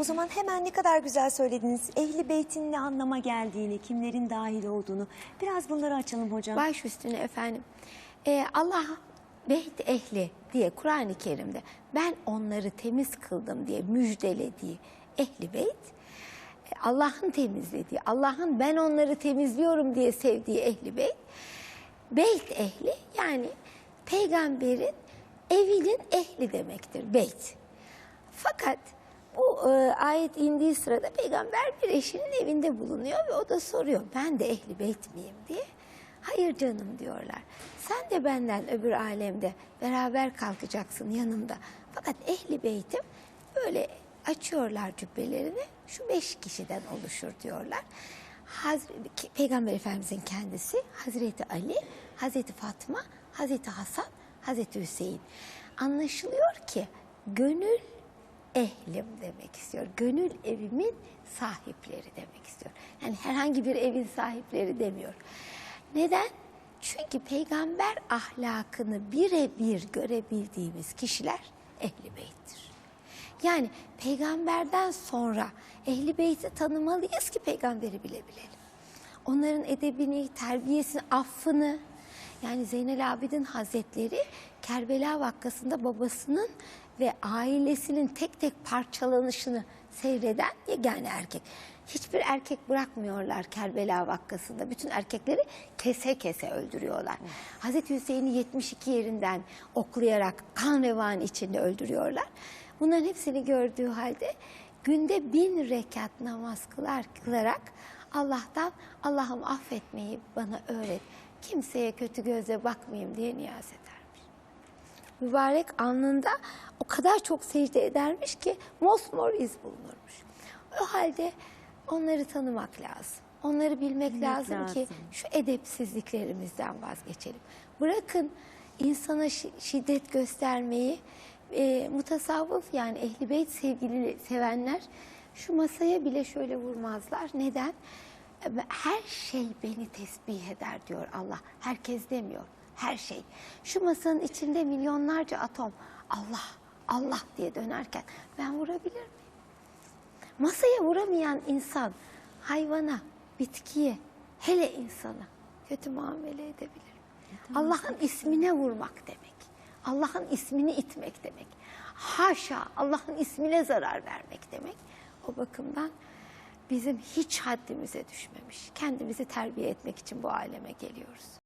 O zaman hemen ne kadar güzel söylediniz. Ehli beytin ne anlama geldiğini, kimlerin dahil olduğunu. Biraz bunları açalım hocam. Baş üstüne efendim. Ee, Allah beyt ehli diye Kur'an-ı Kerim'de ben onları temiz kıldım diye müjdelediği ehli beyt e, Allah'ın temizlediği, Allah'ın ben onları temizliyorum diye sevdiği ehli beyt. Beyt ehli yani peygamberin evinin ehli demektir beyt. Fakat bu e, ayet indiği sırada peygamber bir eşinin evinde bulunuyor ve o da soruyor ben de ehli beyt miyim diye. Hayır canım diyorlar. Sen de benden öbür alemde beraber kalkacaksın yanımda. Fakat ehli beytim böyle açıyorlar cübbelerini şu beş kişiden oluşur diyorlar. Hazreti, Peygamber Efendimizin kendisi, Hazreti Ali, Hazreti Fatma, Hazreti Hasan, Hazreti Hüseyin. Anlaşılıyor ki gönül ehlim demek istiyor. Gönül evimin sahipleri demek istiyor. Yani herhangi bir evin sahipleri demiyor. Neden? Çünkü peygamber ahlakını birebir görebildiğimiz kişiler ehli beyttir. Yani peygamberden sonra ehli beyti tanımalıyız ki peygamberi bilebilelim. Onların edebini, terbiyesini, affını yani Zeynel Abidin Hazretleri Kerbela vakkasında babasının ve ailesinin tek tek parçalanışını seyreden yegane erkek. Hiçbir erkek bırakmıyorlar Kerbela vakkasında. Bütün erkekleri kese kese öldürüyorlar. Hazreti Hüseyin'i 72 yerinden oklayarak kan revan içinde öldürüyorlar. Bunların hepsini gördüğü halde günde bin rekat namaz kılar, kılarak Allah'tan Allah'ım affetmeyi bana öğret. Kimseye kötü gözle bakmayayım diye niyaz edermiş. Mübarek alnında o kadar çok secde edermiş ki mosmor iz bulunurmuş. O halde onları tanımak lazım. Onları bilmek, Bilmek lazım, ki lazım. şu edepsizliklerimizden vazgeçelim. Bırakın insana şi- şiddet göstermeyi, e, mutasavvıf yani ehli beyt sevgili sevenler şu masaya bile şöyle vurmazlar. Neden? Her şey beni tesbih eder diyor Allah. Herkes demiyor. Her şey. Şu masanın içinde milyonlarca atom Allah, Allah diye dönerken ben vurabilir miyim? Masaya vuramayan insan hayvana, bitkiye, hele insana kötü muamele edebilir. Allah'ın ismine vurmak demek. Allah'ın ismini itmek demek. Haşa Allah'ın ismine zarar vermek demek. O bakımdan bizim hiç haddimize düşmemiş. Kendimizi terbiye etmek için bu aleme geliyoruz.